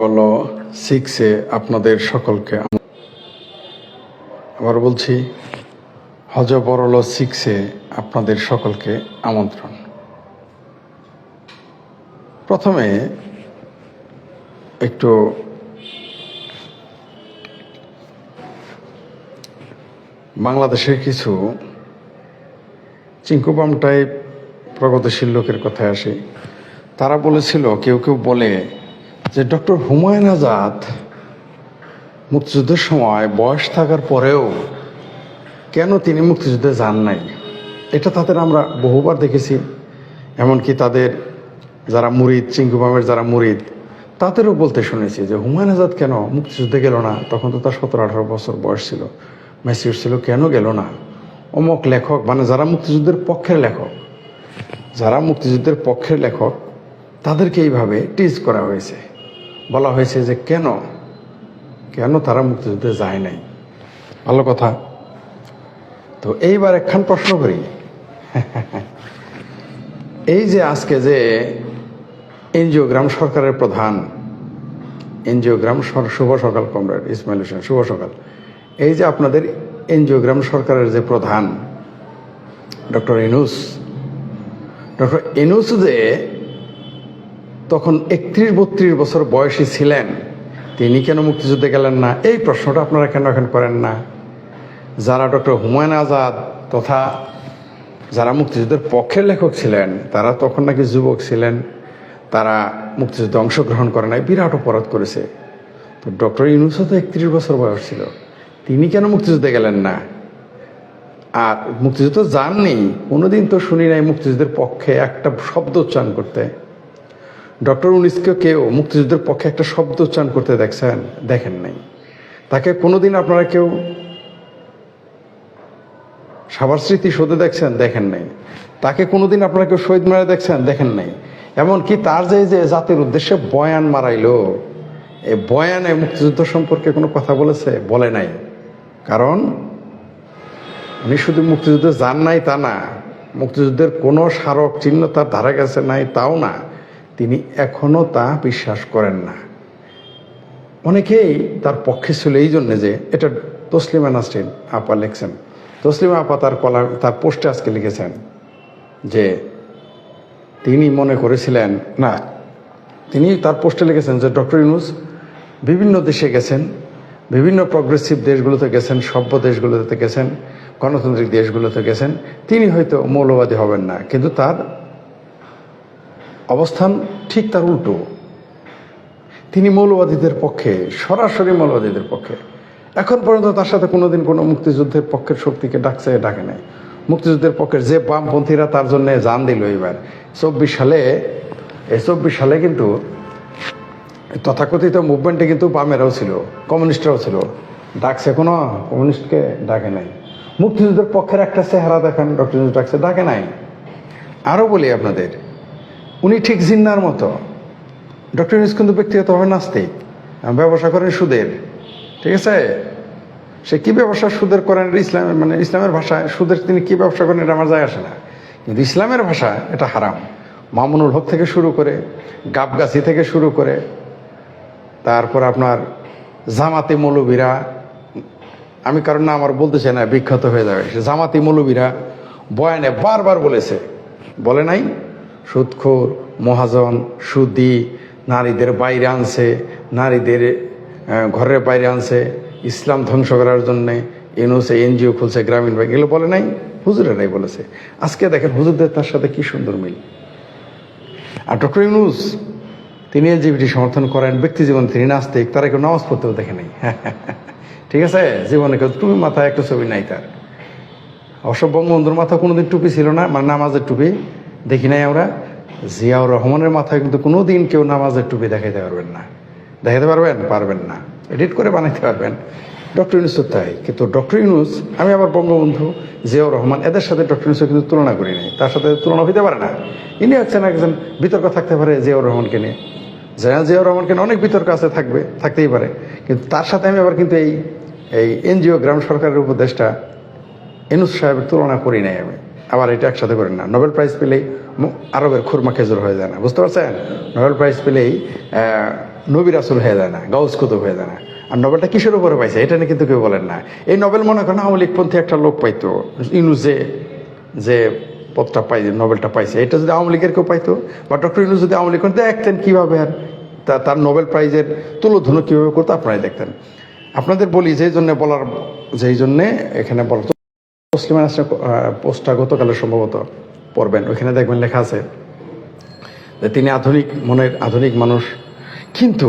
হলো সিক্সে আপনাদের সকলকে আবার বলছি হজ বরল সিক্সে আপনাদের সকলকে আমন্ত্রণ। প্রথমে একটু বাংলাদেশের কিছু চিঙ্কুবাম টাইপ প্রগতিশীল লোকের কথায় আসি। তারা বলেছিল, কেউ কেউ বলে যে ডক্টর হুমায়ুন আজাদ মুক্তিযুদ্ধের সময় বয়স থাকার পরেও কেন তিনি মুক্তিযুদ্ধে যান নাই? এটা তাদের আমরা বহুবার দেখেছি। এমনকি তাদের যারা মুরিদ চিঙ্কুবামের যারা মুরিদ, তাদেরও বলতে শুনেছি যে হুমায়ুন আজাদ কেন মুক্তিযুদ্ধে গেল না? তখন তো তার সতেরো, আঠারো বছর বয়স ছিল। মেসিউর ছিল, কেন গেল না? অমক লেখক মানে যারা মুক্তিযুদ্ধের পক্ষের লেখক, যারা মুক্তিযুদ্ধের পক্ষের লেখক, তাদেরকে এইভাবে টিজ করা হয়েছে। বলা হয়েছে যে কেন? কেন তারা মুক্তিযুদ্ধে যায় নাই? ভালো কথা। তো এইবার একখান প্রশ্ন করি। এই যে আজকে যে এনজিও গ্রাম সরকারের প্রধান, এনজিও গ্রাম শুভ সকাল, কমরেড, ইসমাইল হোসেন, শুভ সকাল। এই যে আপনাদের এনজিও গ্রাম সরকারের যে প্রধান, ডক্টর ইনুস ডক্টর ইনুস যে তখন একত্রিশ বত্রিশ বছর বয়সী ছিলেন। তিনি কেন মুক্তিযুদ্ধে গেলেন না? এই প্রশ্নটা আপনারা কেন এখন করেন না? যারা ডক্টর হুমায়ুন আজাদ তথা যারা মুক্তিযুদ্ধের পক্ষের লেখক ছিলেন, তারা তখন নাকি যুবক ছিলেন। তারা মুক্তিযুদ্ধে অংশগ্রহণ করে নাই, বিরাট অপরাধ করেছে। তো ডক্টর ইউনুসও তো একত্রিশ বছর বয়স ছিল। তিনি কেন মুক্তিযুদ্ধে গেলেন না? আর মুক্তিযুদ্ধ যাননি কোনোদিন তো শুনি নাই মুক্তিযুদ্ধের পক্ষে একটা শব্দ উচ্চারণ করতে। ডক্টর উনিশকে কেউ মুক্তিযুদ্ধের পক্ষে একটা শব্দ উচ্চারণ করতে দেখছেন, দেখেন নাই। তাকে কোনোদিন আপনারা কেউ সাবার স্মৃতি শোধে দেখছেন, দেখেন নাই। তাকে কোনোদিন আপনারা কেউ শহীদ মারা দেখছেন, দেখেন নাই। এমনকি তার যে যে জাতির উদ্দেশ্যে বয়ান মারাইলো এই বয়ানে মুক্তিযুদ্ধ সম্পর্কে কোনো কথা বলেছে? বলে নাই। কারণ উনি শুধু মুক্তিযুদ্ধে যান নাই তা না, মুক্তিযুদ্ধের কোনো স্মারক চিহ্ন তার ধারে কাছে নাই, তাও না। তিনি এখনও তা বিশ্বাস করেন না। অনেকেই তার পক্ষে ছিল এই জন্যে যে এটা তসলিমা নাসরিন আপা লিখছেন। তসলিমা আপা তার কলা তার পোস্টে আজকে লিখেছেন যে তিনি মনে করেছিলেন, না, তিনি তার পোস্টে লিখেছেন যে ডক্টর ইউনুস বিভিন্ন দেশে গেছেন, বিভিন্ন প্রগ্রেসিভ দেশগুলোতে গেছেন, সভ্য দেশগুলোতে গেছেন, গণতান্ত্রিক দেশগুলোতে গেছেন, তিনি হয়তো মৌলবাদী হবেন না। কিন্তু তার অবস্থান ঠিক তার উল্টো। তিনি মৌলবাদীদের পক্ষে, সরাসরি মৌলবাদীদের পক্ষে। এখন পর্যন্ত তার সাথে কোনোদিন কোনো মুক্তিযুদ্ধের পক্ষের শক্তিকে ডাকছে, ডাকে নাই। মুক্তিযুদ্ধের পক্ষের যে বামপন্থীরা তার জন্য জান দিল এবার চব্বিশ সালে, এই চব্বিশ সালে কিন্তু তথাকথিত মুভমেন্টে কিন্তু বামেরাও ছিল, কমিউনিস্টরাও ছিল। ডাকছে কোনো, কমিউনিস্টকে ডাকে নাই। মুক্তিযুদ্ধের পক্ষের একটা চেহারা দেখান ডক্টর ডাকছে, ডাকে নাই। আরও বলি আপনাদের উনি ঠিক জিন্নার মতো। ডক্টর ইউনুস কিন্তু ব্যক্তিগতভাবে নাস্তিক। ব্যবসা করেন সুদের। ঠিক আছে? সে কি ব্যবসা সুদের করেন ইসলামের মানে ইসলামের ভাষায় সুদের তিনি কি ব্যবসা করেন এটা আমার যায় আসে না। কিন্তু ইসলামের ভাষা, এটা হারাম। মামুনুল হক থেকে শুরু করে, গাবগাছি থেকে শুরু করে, তারপর আপনার জামাতি মৌলবীরা, আমি কারণ না আমার বলতে চাই না, বিখ্যাত হয়ে যাবে। জামাতি মৌলবীরা বয়ানে বারবার বলেছে। বলে নাই? সুদখোর মহাজন, সুদি, নারীদের বাইরে আনছে, নারীদের ঘরের বাইরে আনছে, ইসলাম ধ্বংস করার জন্যে ইউনুসে এনজিও খুলছে, গ্রামীণ ব্যাংক, এগুলো বলে নাই, হুজুরেরাই বলেছে। আজকে দেখেন হুজুরদের তার সাথে কি সুন্দর মিল। আর ডক্টর ইউনুস, তিনি এলজিবিটি সমর্থন করেন, ব্যক্তি জীবন তিনি নাস্তিক, তারা কেউ নামাজ পড়তেও দেখে নাই। ঠিক আছে? জীবনে কেউ টুপি মাথায় একটা ছবি নাই তার। অবশ্য বঙ্গবন্ধুর মাথা কোনোদিন টুপি ছিল না মানে নামাজের টুপি। দেখি নাই আমরা? জিয়াউর রহমানের মাথায় কিন্তু কোনো দিন কেউ নামাজের টুপি দেখাইতে পারবেন না। দেখাতে পারবেন? পারবেন না। এডিট করে বানাইতে পারবেন। ডক্টর ইউনুস তাই। কিন্তু ডক্টর ইউনুস আমি আবার বঙ্গবন্ধু জিয়াউর রহমান, এদের সাথে ডক্টর ইউনুসের কিন্তু তুলনা করি নাই। তার সাথে তুলনা হইতে পারে না। ইনি হচ্ছেন একজন বিতর্ক থাকতে পারে জিয়াউর রহমানকে নিয়ে। জয়া জিয়াউর রহমানকে নিয়ে অনেক বিতর্ক আছে, থাকবে, থাকতেই পারে। কিন্তু তার সাথে আমি আবার কিন্তু এই এই এনজিও গ্রাম সরকারের উপদেষ্টা এনুস সাহেবের তুলনা করি নাই আমি। আবার এটা একসাথে করি না। নোবেল প্রাইজ পেলেই আরবের খুরমা খেজুর হয়ে যায় না। বুঝতে পারছেন? নোবেল প্রাইজ পেলেই নবী রাসুল হয়ে যায় না, গাউস কুতুব হয়ে যায় না। আর নোবেলটা কিসের উপরে পাইছে? এটা নিয়ে কিন্তু কেউ বলেন না। এই নোবেল মনে করেন আওয়ামী লীগপন্থী একটা লোক পাইতো ইনুজে যে পদটা পাই নোবেলটা পাইছে। এটা যদি আওয়ামী লীগের কেউ পাইতো? বা ডক্টর ইনুজ যদি আওয়ামী লীগ দেখতেন কীভাবে আর তার নোবেল প্রাইজের তুলোধুনো কীভাবে করতো, আপনারাই দেখতেন। আপনাদের বলি যে জন্য বলার, যেই জন্যে এখানে বলা মুসলিমান পোস্টটা গতকালের সম্ভবত পড়বেন। ওইখানে দেখবেন লেখা আছে যে তিনি আধুনিক মনের আধুনিক মানুষ, কিন্তু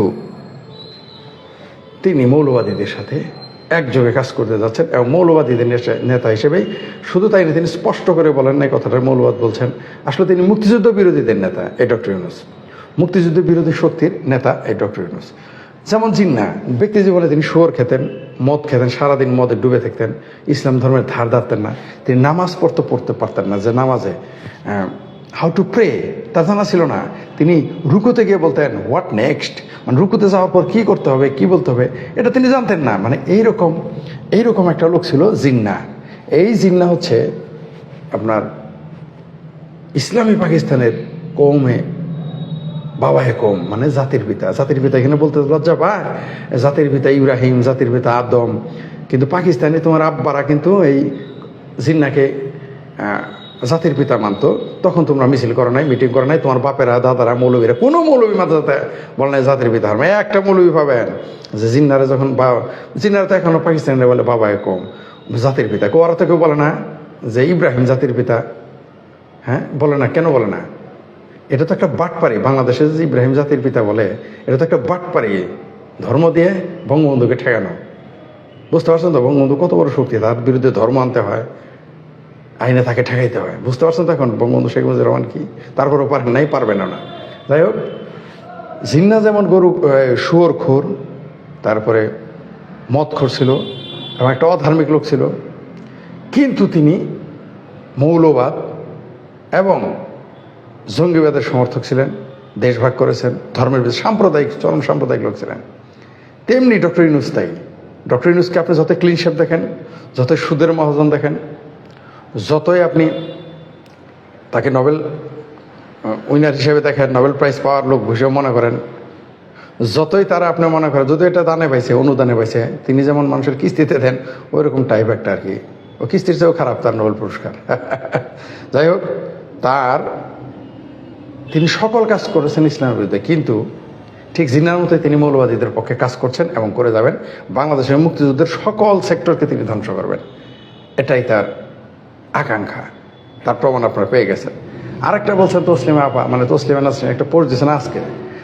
তিনি মৌলবাদীদের সাথে একযোগে কাজ করতে যাচ্ছেন এবং মৌলবাদীদের নেতা হিসেবেই শুধু তাই না, তিনি স্পষ্ট করে বলেন না কথাটা, মৌলবাদ বলছেন, আসলে তিনি মুক্তিযুদ্ধ বিরোধীদের নেতা, এই ডক্টর ইউনুস। মুক্তিযুদ্ধ বিরোধী শক্তির নেতা, এই ডক্টর ইউনুস। যেমন জিন্না, ব্যক্তি জীবনে তিনি শুয়োর খেতেন মদ খেতেন, সারাদিন মদে ডুবে থাকতেন, ইসলাম ধর্মের ধার ধারতেন না। তিনি নামাজ পড়তে পড়তে পারতেন না যে নামাজে। হাউ টু প্রে তা জানা ছিল না। তিনি রুকুতে গিয়ে বলতেন হোয়াট নেক্সট মানে রুকুতে যাওয়ার পর কী করতে হবে, কি বলতে হবে, এটা তিনি জানতেন না। মানে এইরকম এইরকম একটা লোক ছিল জিন্না। এই জিন্না হচ্ছে আপনার ইসলামী পাকিস্তানের কৌমে বাবা হে কৌম মানে জাতির পিতা। জাতির পিতা এখানে বলতে লজ্জা পায়। জাতির পিতা ইব্রাহিম, জাতির পিতা আদম। কিন্তু পাকিস্তানে তোমার আব্বারা কিন্তু এই জিন্নাকে জাতির পিতা মানতো। তখন তোমরা মিছিল করো নাই, মিটিং করো নাই। তোমার বাপেরা, দাদারা, মৌলবীরা, কোনো মৌলবী মাদ্রাসাতে বলে নাই জাতির পিতা ধর্ম। একটা মৌলবী পাবেন যে জিন্নারে যখন বা, জিন্নারা তো এখনও পাকিস্তানে বলে বাবা হে কৌম জাতির পিতা কেউ ওরা তো কেউ বলে না যে ইব্রাহিম জাতির পিতা। হ্যাঁ? বলে না, কেন বলে না? এটা তো একটা বাটপারি বাংলাদেশে যে ইব্রাহিম জাতির পিতা বলে, এটা তো একটা বাটপারি। ধর্ম দিয়ে বঙ্গবন্ধুকে ঠেকানো। বুঝতে পারছেন তো, বঙ্গবন্ধু কত বড় শক্তি, তার বিরুদ্ধে ধর্ম আনতে হয়, আইনে তাকে ঠেকাইতে হয়। বুঝতে পারছেন তো এখন, বঙ্গবন্ধু শেখ মুজিবুর রহমান কি? তারপরও পারেন নাই পারবেন না যাই হোক, জিন্না যেমন গরু শুয়োর খোর, তারপরে মদ খোর ছিল, এবং একটা অধার্মিক লোক ছিল, কিন্তু তিনি মৌলবাদ এবং জঙ্গিবাদের সমর্থক ছিলেন দেশভাগ করেছেন, ধর্মের সাম্প্রদায়িক, চরম সাম্প্রদায়িক লোক ছিলেন। তেমনি ডক্টর ইউনুস তাই ডক্টর ইউনুসকে আপনি যত ক্লিন শেপ দেখেন, যতই সুদের মহাজন দেখেন, যতই আপনি তাকে নোবেল উইনার হিসেবে দেখেন নোবেল প্রাইজ পাওয়ার লোক হিসেবে মনে করেন, যতই তারা আপনি মনে করেন যদি এটা দানে পাইছে অনুদানে পাইছে তিনি যেমন মানুষের কিস্তিতে দেন ওই রকম টাইপ একটা আর কি। ও কিস্তির চেয়েও খারাপ তার নোবেল পুরস্কার। যাই হোক, তার তিনি সকল কাজ করেছেন ইসলামের বিরুদ্ধে, কিন্তু ঠিক জিনার মতোই তিনি মৌলবাদীদের পক্ষে কাজ করছেন এবং করে যাবেন। বাংলাদেশের মুক্তিযুদ্ধের সকল সেক্টরকে তিনি ধ্বংস করবেন। এটাই তার আকাঙ্ক্ষা। তার প্রমাণ আপনারা পেয়ে গেছেন। আরেকটা বলছেন তসলিমা আপা মানে তসলিমা নাসরিন, একটা পোস্ট দিয়েছেন আজকে।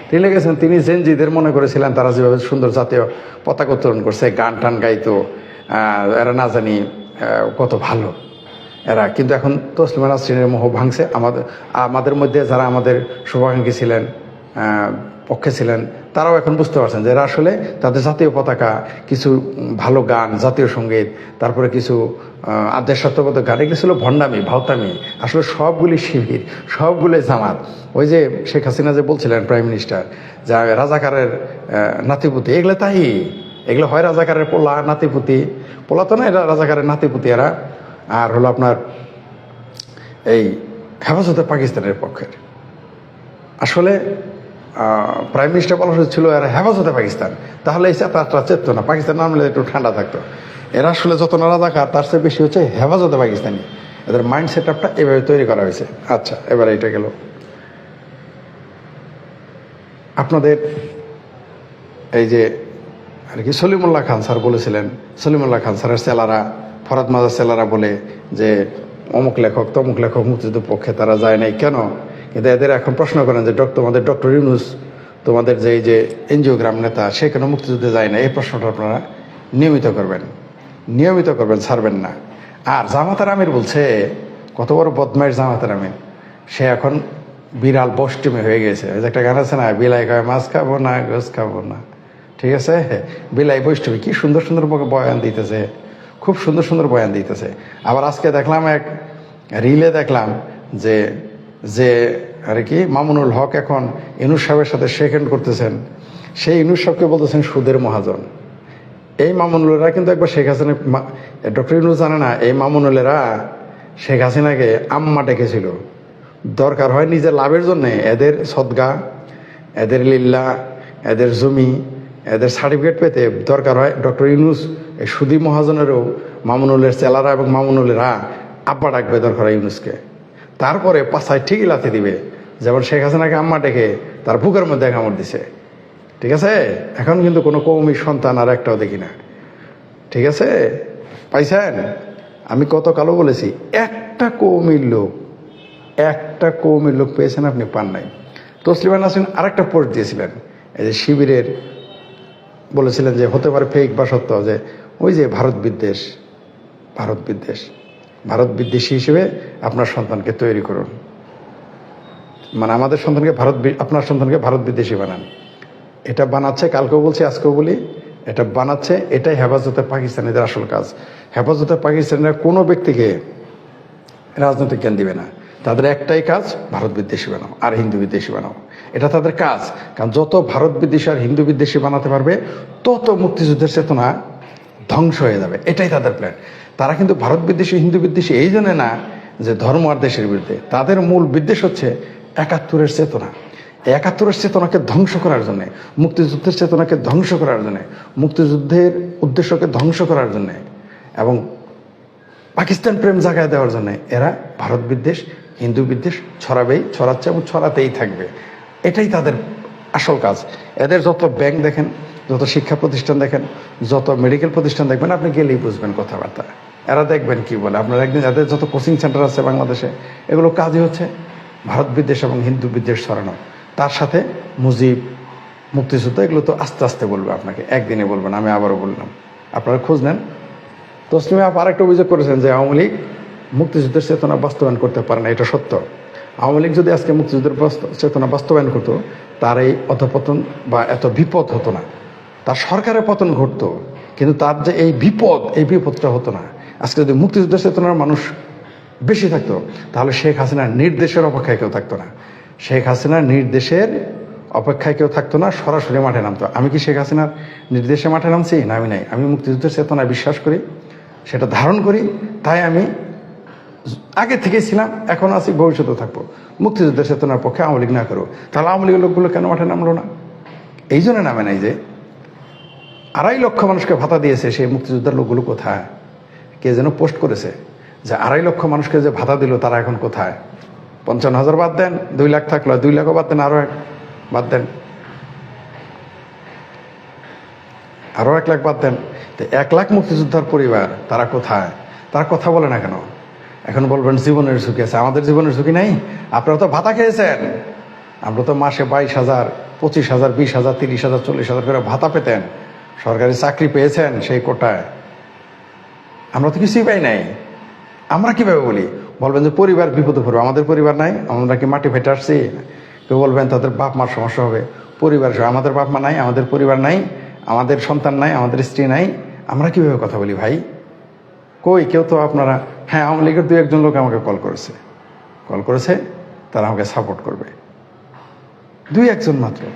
তিনি লিখেছেন, তিনি জেনজিদের মনে করেছিলেন তারা যেভাবে সুন্দর জাতীয় পতাকা উত্তোলন করছে, গান টান গাইতো এরা না জানি কত ভালো। এরা। কিন্তু এখন তসলিমা নাসরিনের মোহ ভাঙছে। আমাদের আমাদের মধ্যে যারা আমাদের শুভাকাঙ্ক্ষী ছিলেন পক্ষে ছিলেন, তারাও এখন বুঝতে পারছেন যে এরা আসলে তাদের জাতীয় পতাকা, কিছু ভালো গান, জাতীয় সংগীত, তারপরে কিছু আদেশাত্মকতা গান, এগুলো ছিল ভণ্ডামি, ভাওতামি। আসলে সবগুলি শিবির, সবগুলি জামাত। ওই যে শেখ হাসিনা যে বলছিলেন প্রাইম মিনিস্টার, যা রাজাকারের নাতিপুতি, এগুলো তাই। এগুলো হয় রাজাকারের পোলা নাতিপুতি। পোলা তো না এরা রাজাকারের নাতিপুতি এরা। আর হলো আপনার এই হেফাজতে পাকিস্তানের পক্ষের। আসলে প্রাইম মিনিস্টার বলা ছিল, এরা হেফাজতে পাকিস্তান। তাহলে এই তারা চেত না পাকিস্তান নামলে একটু ঠান্ডা থাকতো। এরা আসলে যত রাজাকার তার চেয়ে বেশি হচ্ছে হেফাজতে পাকিস্তানি। এদের মাইন্ড সেট আপটা এভাবে তৈরি করা হয়েছে। আচ্ছা এবার এটা গেল। আপনাদের এই যে, আর কি সলিমুল্লাহ খান স্যার বলেছিলেন, সলিমুল্লাহ খান স্যারের সেলারা ফরাদ মাজার সেলারা বলে যে, অমুক লেখক, তমুক লেখক মুক্তিযুদ্ধ পক্ষে তারা যায় নাই। কেন? কিন্তু এদের এখন প্রশ্ন করেন যে তোমাদের ডক্টর ইউনুস, তোমাদের যে যে এনজিওগ্রাম নেতা, সে কেন মুক্তিযুদ্ধে যায় না এই প্রশ্নটা আপনারা নিয়মিত করবেন। নিয়মিত করবেন, ছাড়বেন না। আর জামাতার আমির বলছে, কত বড় বদমাইশ জামাতার আমির। সে এখন বিড়াল বষ্টিমে হয়ে গেছে। ওই যে একটা গান আছে না, বিলাই খায় মাছ খাব না, গোস খাব না। ঠিক আছে? বিলাই বৈষ্ণবী কি সুন্দর সুন্দর বয়ান দিতেছে। খুব সুন্দর সুন্দর বয়ান দিতেছে। আবার আজকে দেখলাম এক রিলে দেখলাম যে যে আর কি, মামুনুল হক এখন ইনুস সাহেবের সাথে সেকেন্ড করতেছেন। সেই ইনুস সাহেবকে বলতেছেন সুদের মহাজন। এই মামুনুলেরা কিন্তু একবার শেখ হাসিনা ডক্টর ইনুস জানে না, এই মামুনুলেরা শেখ হাসিনাকে আম্মা ডেকেছিল। দরকার হয় নিজের লাভের জন্যে, এদের সদগা, এদের লিল্লা, এদের জমি, এদের সার্টিফিকেট পেতে দরকার হয় ডক্টর ইউনুস এই সুদী মহাজনেরও মামুনুলের চেলারা এবং মামুনুলেরা আব্বা ডাকবে দরকার ইউনুসকে। তারপরে পাশায় ঠিকই লাথি দিবে, যেমন শেখ হাসিনাকে আম্মা ডেকে তার বুকের মধ্যে কামড় দিছে। ঠিক আছে? এখন কিন্তু কোনো কৌমির সন্তান আর একটাও দেখি না। ঠিক আছে? পাইছেন? আমি কত কালো বলেছি, একটা কৌমির লোক, একটা কৌমির লোক পেয়েছেন আপনি, পান নাই। তসলিমা নাসিন আরেকটা পোস্ট দিয়েছিলেন, এই যে শিবিরের বলেছিলেন যে হতে পারে ফেক বা সত্য, যে ওই যে ভারত বিদ্বেষ ভারত বিদ্বেষ। ভারত বিদ্বেষী হিসেবে আপনার সন্তানকে তৈরি করুন। মানে আমাদের সন্তানকে ভারত আপনার সন্তানকে ভারত বিদ্বেষী বানান। এটা বানাচ্ছে, কালকেও বলছি, আজকেও বলি, এটা বানাচ্ছে, এটাই হেফাজতে পাকিস্তানিদের আসল কাজ। হেফাজতে পাকিস্তানিরা কোনো ব্যক্তিকে রাজনৈতিক জ্ঞান দিবে না। তাদের একটাই কাজ, ভারত বিদ্বেষী বানাও, আর হিন্দু বিদ্বেষী বানাও। এটা তাদের কাজ। কারণ যত ভারত বিদ্বেষী আর হিন্দু বিদ্বেষী বানাতে পারবে, তত মুক্তিযুদ্ধের চেতনা ধ্বংস হয়ে যাবে। এটাই তাদের প্ল্যান তারা কিন্তু ভারত বিদ্বেষী, হিন্দু বিদ্বেষী, এই জন্য না যে ধর্ম আর দেশের বিরুদ্ধে। তাদের মূল বিদ্বেষ হচ্ছে একাত্তরের চেতনা। একাত্তরের চেতনাকে ধ্বংস করার জন্য, মুক্তিযুদ্ধের চেতনাকে ধ্বংস করার জন্য, মুক্তিযুদ্ধের উদ্দেশ্যকে ধ্বংস করার জন্য এবং পাকিস্তান প্রেম জাগায় দেওয়ার জন্য এরা ভারত বিদ্বেষ, হিন্দু বিদ্বেষ ছড়াবেই, ছড়াচ্ছে এবং ছড়াতেই থাকবে। এটাই তাদের আসল কাজ। এদের যত ব্যাংক দেখেন যত শিক্ষা প্রতিষ্ঠান দেখেন, যত মেডিকেল প্রতিষ্ঠান দেখবেন, আপনি গেলেই বুঝবেন কথাবার্তা। এরা দেখবেন কি বলে? আপনার একদিন যাদের যত কোচিং সেন্টার আছে বাংলাদেশে, এগুলো কাজই হচ্ছে ভারত বিদ্বেষ এবং হিন্দু বিদ্বেষ ছড়ানো। তার সাথে মুজিব, মুক্তিযুদ্ধ, এগুলো তো আস্তে আস্তে বলবে আপনাকে। একদিনে বলবেন, আমি আবারও বললাম। আপনারা খোঁজ নেন। তসলিমে আপ আরেকটা অভিযোগ করেছেন যে আওয়ামী লীগ মুক্তিযুদ্ধের চেতনা বাস্তবায়ন করতে পারে না, এটা সত্য। আওয়ামী লীগ যদি আজকে মুক্তিযুদ্ধের চেতনা বাস্তবায়ন করতো, তার এই অধপতন বা এত বিপদ হতো না। তার সরকারের পতন ঘটতো, কিন্তু তার যে এই বিপদ, এই বিপদটা হতো না। আজকে যদি মুক্তিযুদ্ধের চেতনার মানুষ বেশি থাকতো, তাহলে শেখ হাসিনার নির্দেশের অপেক্ষায় কেউ থাকতো না। শেখ হাসিনার নির্দেশের অপেক্ষায় কেউ থাকতো না, সরাসরি মাঠে নামতো। আমি কি শেখ হাসিনার নির্দেশে মাঠে নামছি? না, আমি নাই। আমি মুক্তিযুদ্ধের চেতনায় বিশ্বাস করি, সেটা ধারণ করি, তাই আমি আগে থেকেই ছিলাম, এখন আছি, ভবিষ্যতে থাকব। মুক্তিযুদ্ধের চেতনার পক্ষে আওয়ামী লীগ না করো তাহলে আওয়ামী লীগের লোকগুলো কেন মাঠে নামলো না? এই জন্য নামে নাই যে আড়াই লক্ষ মানুষকে ভাতা দিয়েছে সেই মুক্তিযোদ্ধার লোকগুলো কোথায়? কে যেন পোস্ট করেছে যে আড়াই লক্ষ মানুষকে যে ভাতা দিল তারা এখন কোথায়? পঞ্চান্ন হাজার বাদ দেন, দুই লাখ থাকল, দুই লাখও বাদ দেন আরও এক বাদ দেন। আরও এক লাখ বাদ দেন। তো এক লাখ মুক্তিযোদ্ধার পরিবার, তারা কোথায়? তারা কথা বলে না কেন? এখন বলবেন জীবনের ঝুঁকি আছে, আমাদের জীবনের ঝুঁকি নাই? আপনারা তো ভাতা খেয়েছেন। আমরা তো মাসে বাইশ হাজার, পঁচিশ হাজার, বিশ হাজার, তিরিশ হাজার, চল্লিশ হাজার করে ভাতা পেতেন। সরকারি চাকরি পেয়েছেন সেই কোটায়। আমরা তো কিছুই পাই নাই। আমরা কীভাবে বলি? বলবেন যে পরিবার বিপদে পড়বে। আমাদের পরিবার নাই, আমরা কি মাটি ফেটে আসছি? কেউ বলবেন, তাদের বাপ মার সমস্যা হবে। পরিবার আমাদের বাপ মা নাই, আমাদের পরিবার নাই, আমাদের সন্তান নাই, আমাদের স্ত্রী নাই। আমরা কীভাবে কথা বলি, ভাই? কই, কেউ তো আপনারা হ্যাঁ আওয়ামী লীগের দু একজন লোক আমাকে কল করেছে। কল করেছে, তারা আমাকে সাপোর্ট করবে। দুই একজন মাত্র।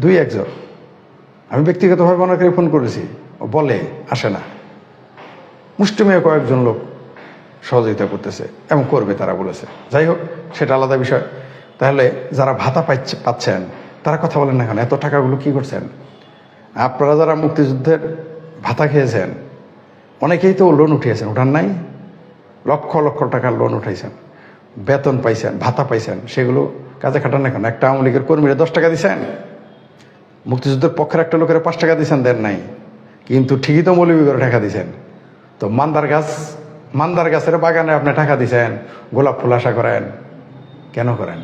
দুই একজন। আমি ব্যক্তিগতভাবে ওনাকে ফোন করেছি। ও বলে, আসে না। মুষ্টিমেয় কয়েকজন লোক সহযোগিতা করতেছে এবং করবে তারা বলেছে। যাই হোক, সেটা আলাদা বিষয়। তাহলে যারা ভাতা পাচ্ছে পাচ্ছেন, তারা কথা বলেন না কেন? এত টাকাগুলো কি করছেন? আপনারা যারা মুক্তিযুদ্ধের ভাতা খেয়েছেন, অনেকেই তো লোন উঠিয়েছেন। ওঠার নাই? লক্ষ লক্ষ টাকার লোন উঠাইছেন। বেতন পাইছেন, ভাতা পাইছেন। সেগুলো কাজে খাটান না কেন? একটা আওয়ামী লীগের কর্মীরা দশ টাকা দিছেন। মুক্তিযুদ্ধের পক্ষের একটা লোকের পাঁচ টাকা দিয়েছেন দেন নাই। কিন্তু ঠিকই তো মৌলবী করে টাকা দিয়েছেন তো মান্দার গাছ, মান্দার গাছের বাগানে আপনি টাকা দিয়েছেন গোলাপ ফুল আশা করেন। কেন করেন?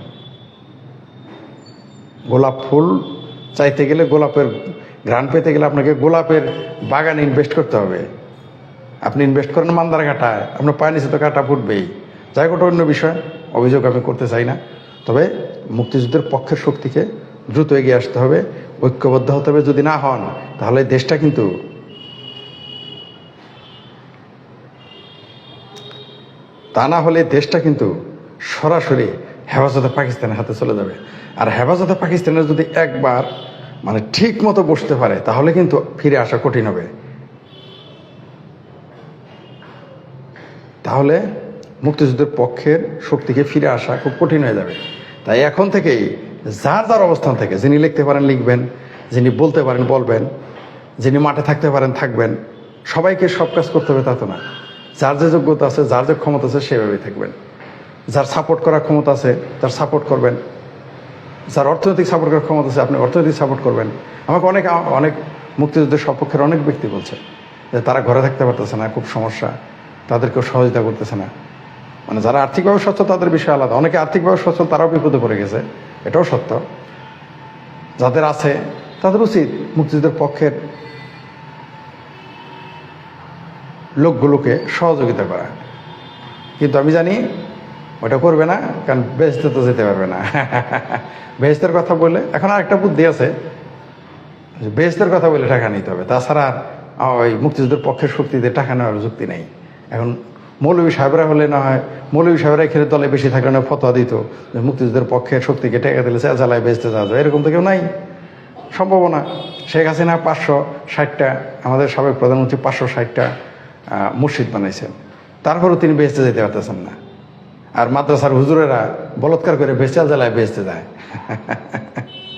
গোলাপ ফুল চাইতে গেলে গোলাপের গ্রান পেতে গেলে আপনাকে গোলাপের বাগানে ইনভেস্ট করতে হবে। আপনি ইনভেস্ট করেন মান্দার কাটায় আপনার পায়ে নিচে তো কাটা ফুটবেই। যাই হোক অন্য বিষয়, অভিযোগ আমি করতে চাই না। তবে মুক্তিযুদ্ধের পক্ষের শক্তিকে দ্রুত এগিয়ে আসতে হবে। ঐক্যবদ্ধ হতে হবে যদি না হন, তাহলে দেশটা কিন্তু তা না হলে দেশটা কিন্তু সরাসরি হেফাজতে পাকিস্তানের হাতে চলে যাবে। আর হেফাজতে পাকিস্তানের যদি একবার মানে ঠিক মতো বসতে পারে, তাহলে কিন্তু ফিরে আসা কঠিন হবে। তাহলে মুক্তিযুদ্ধের পক্ষের শক্তিকে ফিরে আসা খুব কঠিন হয়ে যাবে। তাই এখন থেকেই যার যার অবস্থান থেকে, যিনি লিখতে পারেন, লিখবেন, যিনি বলতে পারেন, বলবেন, যিনি মাঠে থাকতে পারেন, থাকবেন, সবাইকে সব কাজ করতে হবে তা তো না। যার যে যোগ্যতা আছে, যার যে ক্ষমতা আছে, সেভাবেই থাকবেন। যার সাপোর্ট করার ক্ষমতা আছে, তার সাপোর্ট করবেন। যার অর্থনৈতিক সাপোর্ট করার ক্ষমতা আছে, আপনি অর্থনৈতিক সাপোর্ট করবেন। আমাকে অনেক অনেক মুক্তিযুদ্ধের সপক্ষের অনেক ব্যক্তি বলছে যে তারা ঘরে থাকতে পারতেছে না, খুব সমস্যা। তাদেরকেও সহযোগিতা করতেছে না। মানে যারা আর্থিকভাবে সচ্ছল, তাদের বিষয় আলাদা। অনেকে আর্থিকভাবে সচ্ছল, তারাও বিপদে পড়ে গেছে। এটাও সত্য। যাদের আছে, তাদের উচিত মুক্তিযুদ্ধের পক্ষের লোকগুলোকে সহযোগিতা করা। কিন্তু আমি জানি ওটা করবে না, কারণ বেহেস্তে তো যেতে পারবে না। বেহেস্তের কথা বলে, এখন আরেকটা বুদ্ধি আছে। বেহেস্তের কথা বলে টাকা নিতে হবে। তাছাড়া ওই মুক্তিযুদ্ধের পক্ষের শক্তিতে টাকা নেওয়ার যুক্তি নেই। এখন মৌলবী সাহেবরা হলে না হয় মৌলবী সাহেবরা এখানে দলে বেশি থাকলে না ফতোয়া দিত মুক্তিযুদ্ধের পক্ষের শক্তিকে টেকা দিলে জ্বালায় বেচতে যাওয়া যায়। এরকম তো কেউ নাই। সম্ভাবনা শেখ হাসিনা পাঁচশো ষাটটা, আমাদের সাবেক প্রধানমন্ত্রী পাঁচশো ষাটটা মসজিদ বানাইছেন। তারপরেও তিনি বেচতে যেতে পারতেছেন না। আর মাদ্রাসার হুজুরেরা বলৎকার করে বেচাল জ্বালায় বেচতে যায়।